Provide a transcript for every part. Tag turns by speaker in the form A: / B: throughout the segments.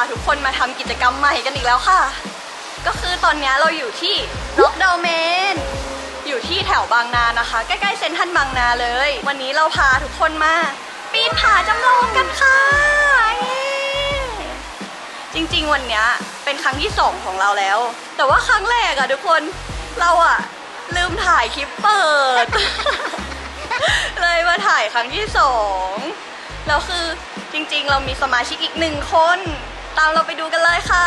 A: าทุกคนมาทำกิจกรรมใหม่กันอีกแล้วค่ะ ก็คือตอนนี้เราอยู่ที่ร็อกดาวเมนอยู่ที่แถวบางนานะคะ ใกล้ๆเซ็นทรัลบางนาเลย วันนี้เราพาทุกคนมา ปีนผาจำลองกันค่ะ จริงๆวันนี้เป็นครั้งที่สองของเราแล้ว แต่ว่าครั้งแรกอะทุกคนเราอะลืมถ่ายคลิปเปิด เลยมาถ่ายครั้งที่สองแล้วคือจริงๆ เรามีสมาชิกอีกหนึ่งคน ตามเราไปดูกันเลยค่ะ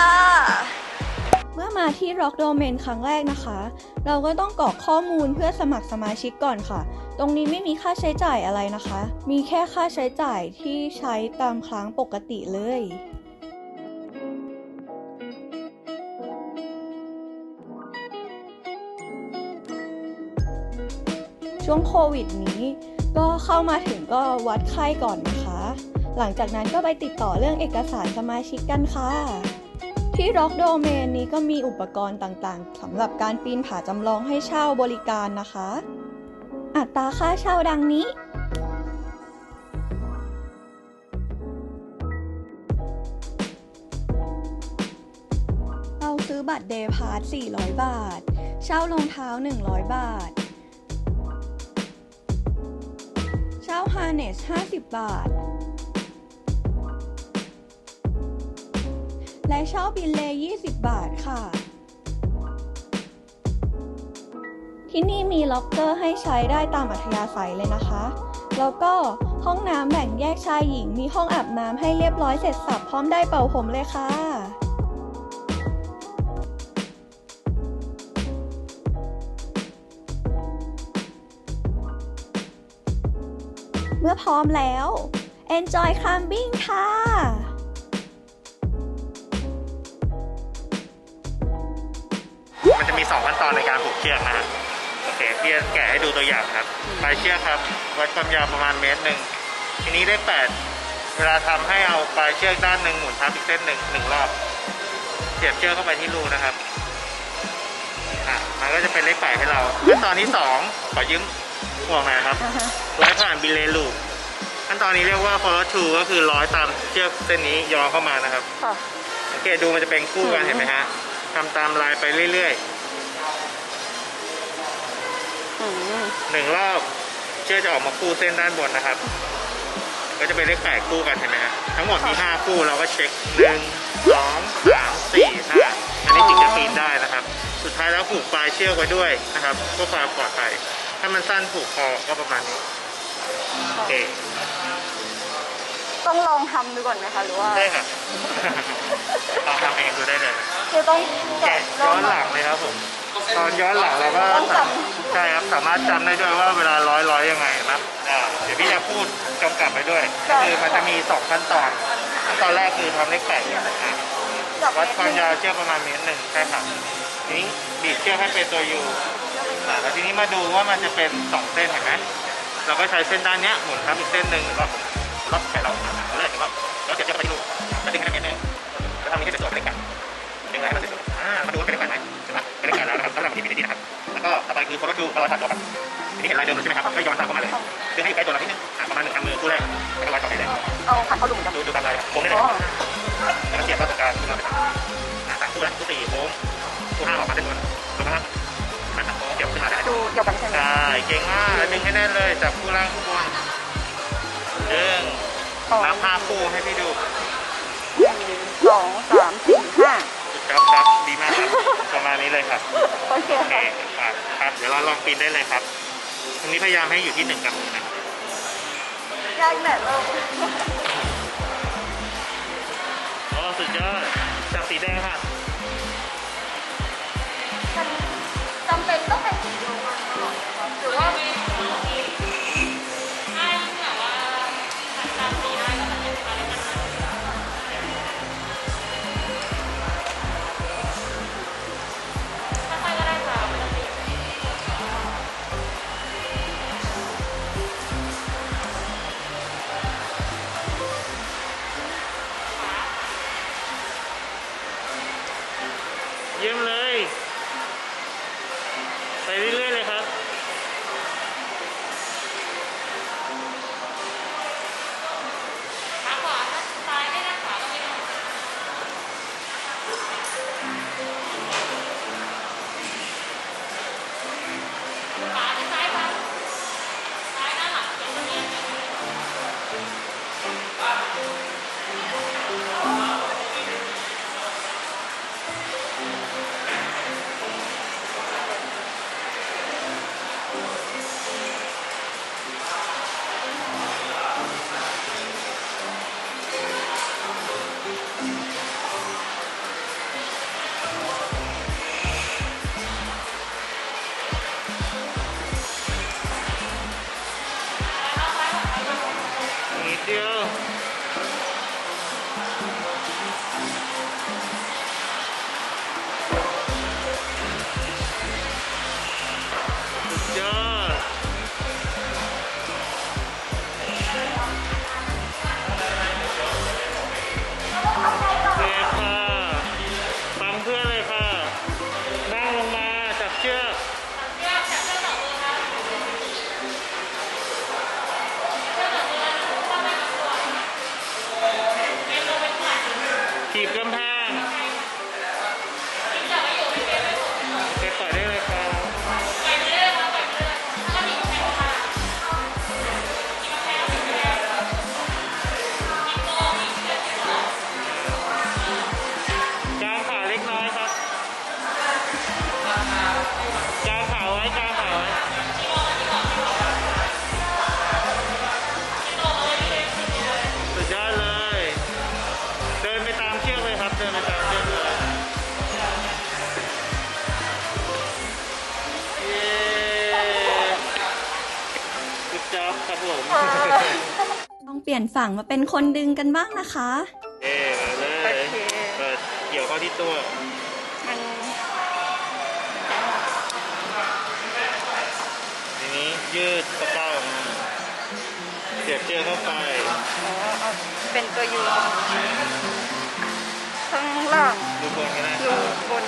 A: เมื่อมาที่ Rock Domain ครั้งแรกนะคะ เราก็ต้องกรอกข้อมูลเพื่อสมัครสมาชิกก่อนค่ะ ตรงนี้ไม่มีค่าใช้จ่ายอะไรนะคะ มีแค่ค่าใช้จ่ายที่ใช้ตามครั้งปกติเลยช่วงโควิดนี้ก็เข้ามาถึงก็วัดไข้ก่อนนะคะ หลังจากนั้นก็ไปติดต่อเรื่องเอกสารสมาชิกกันค่ะ ที่ Rock Domain นี้ก็มีอุปกรณ์ต่างๆสำหรับการปีนผาจำลองให้เช่าบริการนะคะ อัตราค่าเช่าดังนี้เราซื้อบัตร Day Pass 400 บาท เช่ารองเท้า 100 บาท เช่าฮาร์เนส 50 บาท และเช่าบินเลย์20 บาทค่ะ ที่นี่มีล็อกเกอร์ให้ใช้ได้ตามอัธยาศัยเลยนะคะ แล้วก็ห้องน้ำแบ่งแยกชายหญิง มีห้องอาบน้ำให้เรียบร้อยเสร็จสับพร้อมได้เป่าผมเลยค่ะเมื่อพร้อมแล้ว enjoy climbing ค่ะ
B: มันจะมี 2 ขั้นตอนในการผูกเชือกนะฮะโอเคพี่จะแกะให้ดูตัวอย่างครับปลายเชือกครับ วัดความยาวประมาณเมตรหนึ่งทีนี้ได้ 8 เวลาทำให้เอาปลายเชือกด้านหนึ่งหมุนทับอีกเส้นหนึ่งหนึ่งรอบเสียบเชือกเข้าไปที่รูนะครับอะมันก็จะเป็นเลขแปดให้เราขั้นตอนที่ 2 ขอยืมห่วงหน่อยนะครับร้อยผ่านบิเลลูปขั้นตอนนี้เรียกว่า follow through ก็คือร้อยตามเชือกเส้นนี้ย้อนเข้ามานะครับ
A: ค่ะ
B: สังเกตดูมันจะเป็นคู่กันเห็นไหมฮะ ทำตามลายไปเรื่อย
A: อืม
B: ๆหนึ่งรอบเชือกจะออกมาคู่เส้นด้านบนนะครับ ก็จะเป็นเลขแปดคู่กันเห็นไหมฮะทั้งหมดมีห้าคู่เราก็เช็คหนึ่งสองสามสี่ห้าอันนี้จึงจะปีนได้นะครับ สุดท้ายแล้วผูกปลายเชือกไว้ด้วยนะครับเพื่อความปลอดภัยถ้ามันสั้นผูกคอก็ประมาณนี้โอเค
A: ต้องลองทำดูก่อนไหมคะหรือว่า
B: ได้ค่ะลองทำเองดูได้เลย
A: คือต้อง
B: แกะย้อนหลังเลยครับผมตอนย้อนหลังเราก็
A: ต้องจ
B: ใช่ครับสามารถจำได้ด้วยว่าเวลาร้อยร้อยยังไงนะอ่าเดี๋ยวพี่จะพูดกำกับไปด้วยก็คือมันจะมีสองขั้นตอนขั้นตอนแรกคือทำเลขแปดก่อนอะำ
A: จับ
B: วัดความยาวเชือกประมาณเมตรหนึ่งใช่ครับทีนี้บีบเชือกให้เป็นตัวยูอ่าแล้วทีนี้มาดูว่ามันจะเป็นสองเส้นเห็นไหมเราก็ใช้เส้นด้านเนี้ยหมุนทับอีกเส้นหนึ่งแล้วล็ อกแขนเราเลยแล้วแล้วเสียบเชือกไปที่รูแล้วดึงให้มันเมตรหนึ่งแล้วทำนี้ให้เป็นตัวเป็นเลขแปดดึงให้มันสวยๆอ่ามาดูว่าเป็นเลขแปดไหมเห็นไหมเป็นเลขแปดแล้วนะครับถ้าเราพิมพ์ดีๆนะครับแล้วก็ต่อไปคือ follow through เราถัดตัวครับทีนี้เห็นลายเดิมใช่ไหมครับก็ย้อนตามเข้ามาเลยดึงให้อยู่ใกล้ตัวเรานิดนึงอ่าประมาณหนึ่งทำมือคู่แรกแล้วก็วางต่อไปเลย
A: เอาขัดเข้าหลุมจับ
B: ดูดูตามลายครับโค้งได้เลยแล้วก็เสียบเข้าตรงกลางขึ้นมาเลยอ่าสามคู่แล้วคู่สี่โค้งคู่ห้าออกมาเส้นบนแล้วก็ห้าหันโค้งเสียบขึ้นมาได้
A: ดูเกี่ยวกันใช่ไหม
B: ใช่เก่งมากดึงให้แน่นเลยจับคู่ล่างคู่บนดึง
A: สอง
B: นับห้าคู่ให้พี่ดู
A: หนึ่งสองสามสี่ห้า
B: ครับครับดีมากครับประมาณนี้เลยครับ
A: โอเค
B: โอเค
A: ค่ะ
B: ครับครับเดี๋ยวเราลองปีนได้เลยครับตรงนี้พยายามให้อยู่ที่หนึ่งกับหนึ่งนะ
A: ยากแหละเรา
B: โอ้สุดยอดจับสีแดงค่ะ
A: มันจำเป็นต้องเป็นสีเดียวกันตลอดไหมคะหรือว่า
B: กางขาไว้กางขาไว้สุดยอดเลย เดินไปตามเชือกเลยครับ เดินไปตามเชือกเลยเย้จับครับผม
A: ต้องเปลี่ยนฝั่งมาเป็นคนดึงกันบ้างนะคะ
B: เย้มาเลย
A: เปิ
B: ดเกี่ยวเข้าที่ตัว ยืดตะกร้าออกมาเสียบเชือกเข้าไป
A: อ๋อเอาเป็นตัวยูข้างล่าง
B: ดูบนกันนะ
A: ยูบน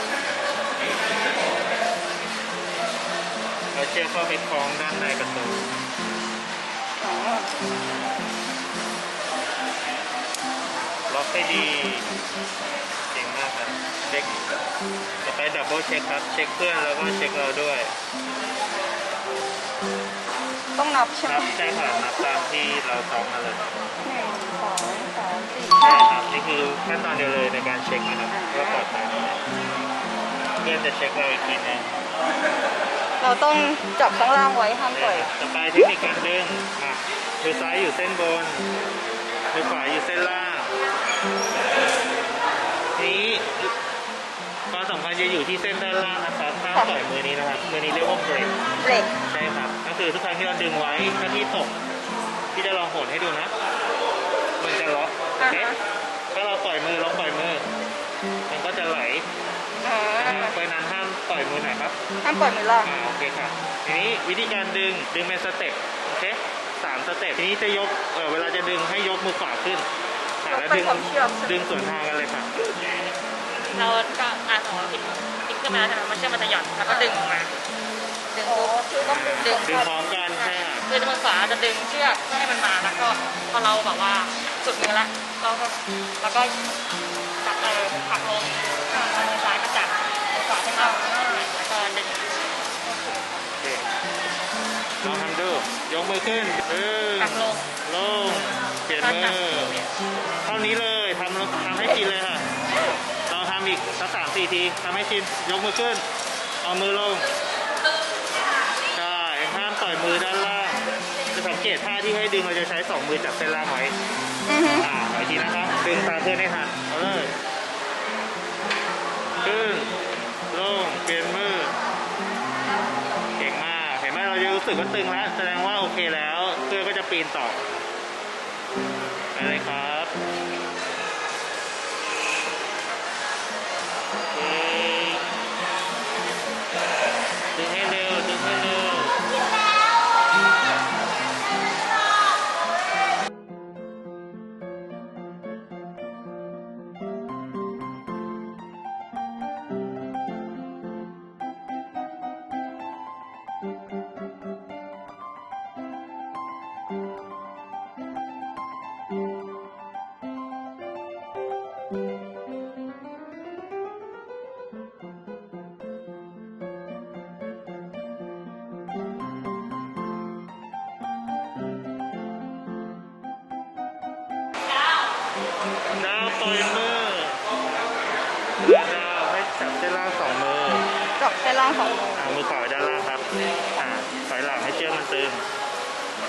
B: เอาเชือกเข้าไปคล้องด้านในประตู
A: อ๋อ
B: ล็อกให้ดีเก่งมากครับ เช็คจะไปดับเบิลเช็คครับ เช็คเพื่อนแล้วก็เช็คเราด้วย
A: ต้องนับใช่ไหม
B: นับใช่ค่ะนับตามที่เราซ้อมมาเลย
A: หนึ่งสองสามสี่
B: ใช่
A: ห้า
B: ครับนี่คือขั้นตอนเดียวเลยในการเช็คนะครับว่าปลอดภัยไหมเพื่อนจะเช็คเราอีกทีนึง
A: เราต้องจับข้างล่างไว้ห้ามปล่อย
B: ต่อไปเทคนิคการดึงอะมือซ้ายอยู่เส้นบนมือขวาอยู่เส้นล่างนี้ความสำคัญจะอยู่ที่เส้นด้านล่างนะครั บห้ามปล่อยมือนี้นะครับ มือนี้เรียกว่าเบรก
A: เหล็ก
B: ใช่ครับ ก็คือทุกครั้งที่เราดึงไว้ ถ้าที่ตก พี่จะลองโหนให้ดูนะ มันจะล็อกโอเค
A: อ่าฮะ
B: ถ้าเราปล่อยมือลองปล่อยมือ มันก็จะไหล
A: อ๋อ
B: เพราะฉะนั้นห้ามปล่อยมือหน่อยครับ
A: ห้ามปล่อยมือล่าง
B: อ่าโอเคครับทีนี้วิธีการดึงดึงเป็นสเต็ปโอเคสามสเต็ปทีนี้จะยกเออเวลาจะดึงให้ยกมือขวาขึ้นอ่าแล้วดึง
A: ยกไปกับเชือกใช่ไหม
B: ดึงสวนทางกันเลยค่ะ
C: เราก็อะ สมมติพลิกพลิกขึ้นมาแล้วใช่ไหมมันเชื่อมมันจะหย่อนแล้วก็ดึงออกมาดึงปุ๊บ
A: คือต้องดึง
C: ดึง
B: ดึงพร้อมกันใช่ค่ะ
C: คือมือขวาจะดึงเชือกให้มันมาแล้วก็พอเราแบบว่าสุดมือละเราก็แล้วก็จับเออผักลงมือซ้ายก็จับมือขวาขึ้นมาแล้วก็ดึง
B: โอเคลองทำดูยกมือขึ้นดึง
C: ผลักลง
B: ลงเปลี่ยนมือเท่านี้เลยทำทำให้ชินเลยค่ะำอีกสักสามสี่ทีทำให้ชินยกมือขึ้น เอามือลงใช่ห้ามปล่อยมือด้านล่างจะสังเกตท่าที่ให้ดึงเราจะใช้สองมือจับเส้นล่างไว้
A: อือฮึ
B: อ่าขออีกทีนะครับดึงตาเพื่อนให้ทันเอาเลยขึ้นลงเปลี่ยนมือเก่งมากเห็นไหมเราจะรู้สึกว่าตึงแล้วแสดงว่าโอเคแล้วเพื่อนก็จะปีนต่อไปเลยครับ เชือกมัน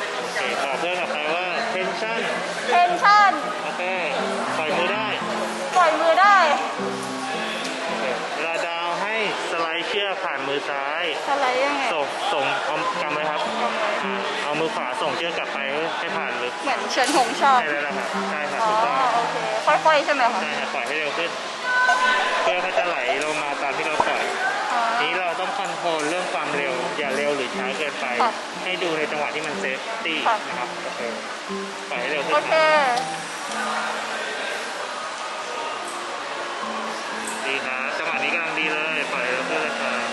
B: ตึงโอเคบอกเพื่อนกลับไปว่า tension
A: เทนชั่น
B: โอเคปล่อยมือได้
A: ปล่อยมือได้
B: โอเคเวลาดาวให้สไลด์เชือกผ่านมือซ้าย
A: อะไรยังไง
B: ส่งส่งเอากำไว้ครับ
A: ทำไม
B: อ่าเอามือขวาส่งเชือกกลับไปให้ผ่านลึก
A: เหมือนเชิญหงชอบ
B: ใช่แล้วล่ะครับใช่ครับ
A: อ๋อ
B: ถูกต้อง
A: โอเคค่อยๆใช่ไหมคะ
B: ใช่ครับปล่อยให้เร็วขึ้น เพื่อเขาจะไหลลงมาตามที่เราปล่อย
A: อ๋อ
B: นี้เราต้องคอนโทรลเรื่องความเร็ว อย่าเร็วหรือช้าเกินไป
A: ครับ
B: ให้ดูในจังหวะที่มันเซฟตี้
A: ครับ
B: นะครับโอเคปล่อยให้เร็วขึ้
A: โอนเค
B: ดีนะจังหวะนี้กำลังดีเลยปล่อยเร็วขึ้นเลยครับ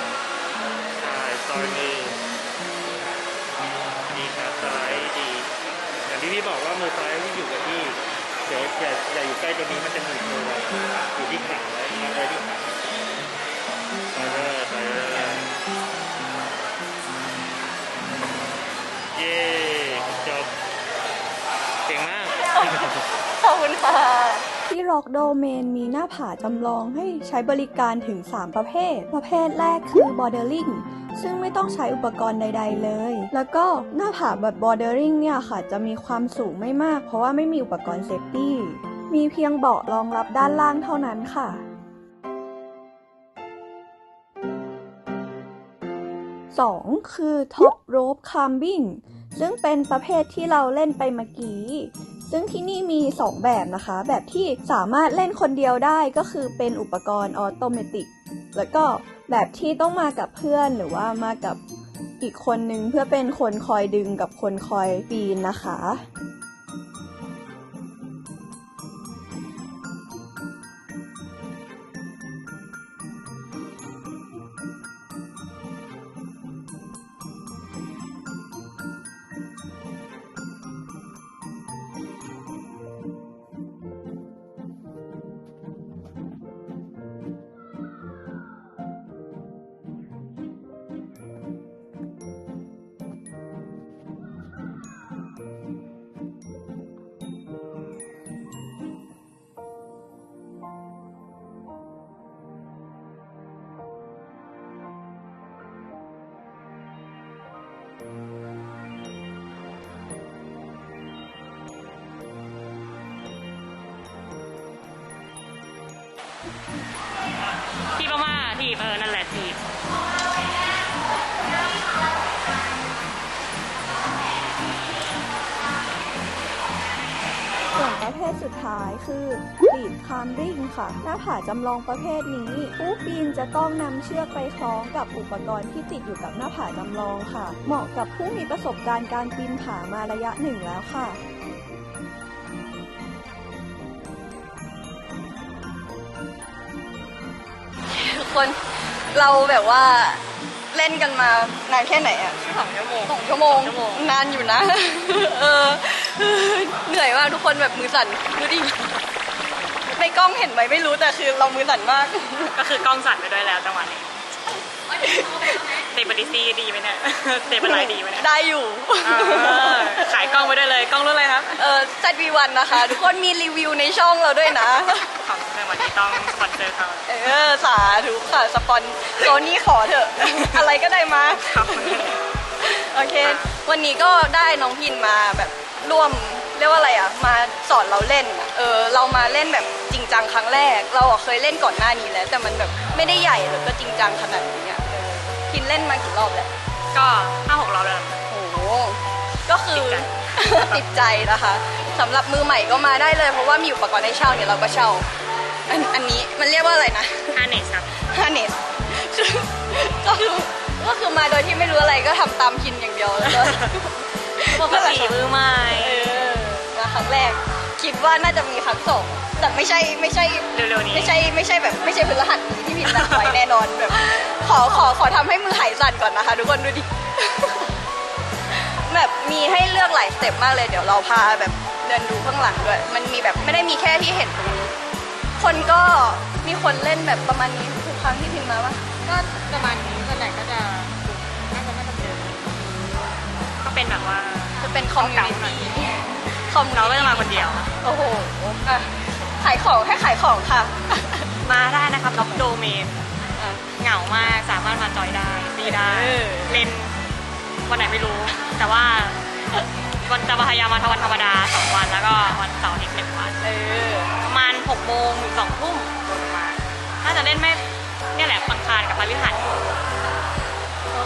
B: ใช่ซอยมือดีครับสไลด์ดีอย่างที่พี่บอกว่ามือซ้ายที่อยู่กับที่เดี๋ยวอย่าอย่าอยู่ใกล้ตัวนี้มันจะหนีบมือเราอยู่ที่ขาไว้มาเลยที่ขาไปเลยไปเลย
A: ขอบคุณค่ะ
D: ที่ Rock Domain มีหน้าผาจำลองให้ใช้บริการถึง 3 ประเภท ประเภทแรกคือ Bordering ซึ่งไม่ต้องใช้อุปกรณ์ใด ๆ เลย แล้วก็หน้าผาแบบ Bordering เนี่ยค่ะ จะมีความสูงไม่มาก เพราะว่าไม่มีอุปกรณ์เซฟตี้มีเพียงเบาะรองรับด้านล่างเท่านั้นค่ะ 2. คือ Top Rope Climbing ซึ่งเป็นประเภทที่เราเล่นไปเมื่อกี้ ซึ่งที่นี่มี 2 แบบนะคะ แบบที่สามารถเล่นคนเดียวได้ก็คือเป็นอุปกรณ์ออโตเมติก แล้วก็แบบที่ต้องมากับเพื่อนหรือว่ามากับอีกคนนึงเพื่อเป็นคนคอยดึงกับคนคอยปีนนะคะ
C: ท
D: สุดท้ายคือลีดคามริงค่ะ หน้าผาจำลองประเภทนี้ ผู้ปีนจะต้องนำเชือกไปคล้องกับอุปกรณ์ที่ติดอยู่กับหน้าผาจำลองค่ะ เหมาะกับผู้มีประสบการณ์การปีนผามาระยะหนึ่งแล้วค่ะ
A: ทุกคนเราแบบว่าเล่นกันมานานแค่ไหนอะ
C: สองชั่วโมง
A: สองชั่วโมง
C: ชั่วโมง
A: นานอยู่นะ เออ เหนื่อยมากทุกคนแบบมือสั่นดูดิในกล้องเห็นไหมไม่รู้แต่คือเรามือสั่นมาก
C: ก็คือกล้องสั่นไปด้วยแล้วจังหวะนี้เตปดิซีดีไหมเนี่ยเตปอะไรดีไหมเนี่ย
A: ได้อยู่
C: เออขายกล้องไปด้วยเลยกล้องรุ่นอะไรครับ
A: เออ ZV1 นะคะ ทุกคนมีรีวิวในช่องเราด้วยนะ
C: ของในวันนี้ต้องสปอนเซอร์เขา
A: เออสาธุค่ะสปอนโซนี่ขอเถอะ อะไรก็ได้มา
C: ครับ
A: โอเค วันนี้ก็ได้น้องพินมาแบบ ร่วมเรียกว่าอะไรอะมาสอนเราเล่นอะเออเรามาเล่นแบบจริงจังครั้งแรก เราอะเคยเล่นก่อนหน้านี้แล้ว แต่มันแบบไม่ได้ใหญ่หรือก็จริงจังขนาดนี้อะเออพินเล่นมากี่รอบแล้ว
C: ก็ห้าหกรอบแล้ว
A: โอ้โหก็คือ
C: ติดใจ
A: ติดใจนะคะสำหรับมือใหม่ก็มาได้เลย เพราะว่ามีอุปกรณ์ให้เช่าเนี่ยเราก็เช่าอันอันนี้มันเรียกว่าอะไรนะ
C: ฮาเนสครับ
A: ฮาเนสคือก็คือก็คือมาโดยที่ไม่รู้อะไรก็ทำตามพินอย่างเดียวแล้วก็
C: ปกติมือใหม่
A: เออมาครั้งแรก คิดว่าน่าจะมีครั้งสองแต่ไม่ใช่ไม่ใช่
C: เร็วๆนี้
A: ไม่ใช่ไม่ใช่แบบไม่ใช่พฤหัสนี้ที่พินนัดไว้แน่นอนแบบ ขอขอขอทำให้มือหายสั่นก่อนนะคะ ทุกคนดูดิแบบมีให้เลือกหลายสเต็ปมากเลยเดี๋ยวเราพาแบบเดินดูข้างหลังด้วย มันมีแบบไม่ได้มีแค่ที่เห็นตรงนี้ คนก็มีคนเล่นแบบประมาณนี้ทุกครั้งที่พิมพ์มาว่า
C: ก็ประมาณ เป็นแบบว่า
A: จะเป็นคอมมูนิตี้คอม
C: เราก็จะมาคนเดียว
A: โอ้โหอะขายของให้ขายของค่ะ
C: มาได้นะครับล็อกโดเมนเหงามากสามารถมาจอยได้ตีได้
A: เออ
C: เล่นวันไหนไม่รู้ แต่ว่าวันจะพยายามมาทำวันธรรมดาสองวันแล้วก็วันเสาร์อาทิตย์หนึ่งวัน
A: เออ
C: ประมาณหกโมงถึงสองทุ่มโดยประมาณน่าจะเล่นไม่เนี่ยแหละปังคารกับพฤหัส
A: โอ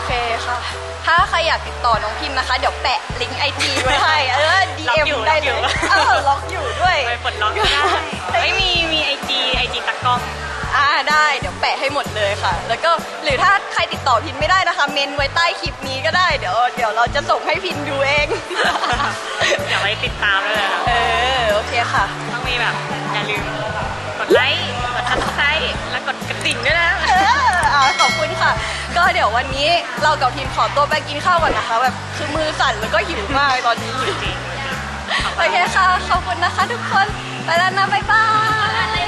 A: เคค่ะ ถ้าใครอยากติดต่อน้องพิมพ์นะคะ เดี๋ยวแปะลิงก์ไอจีไว้ให้ เออ DM ได้เลยเออล็อกอยู่ด้วย
C: ไปปลดล็อกก็ได้ไม่มีมีไอจีไอจีตะกล้อง
A: อ่าได้เดี๋ยวแปะให้หมดเลยค่ะ แล้วก็หรือถ้าใครติดต่อพินไม่ได้นะคะ เมนไว้ใต้คลิปนี้ก็ได้เดี๋ยวเดี๋ยวเราจะส่งให้พินดูเอง
C: เดี๋ยวไปติดตามด้วยนะครับ
A: เออโอเคค่ะ
C: ต้องมีแบบอย่าลืมกดไลค์กดซับสไครต์และกดกระดิ่งด้วยนะ
A: เอออ่าขอบคุณค่ะ ก็เดี๋ยววันนี้เรากับทีมขอตัวไปกินข้าวก่อนนะคะแบบคือมือสั่นแล้วก็หิวมากตอนนี้
C: จริง
A: โอเคค่ะขอบคุณนะคะ ทุกคนไปแล้วนะบ๊ายบาย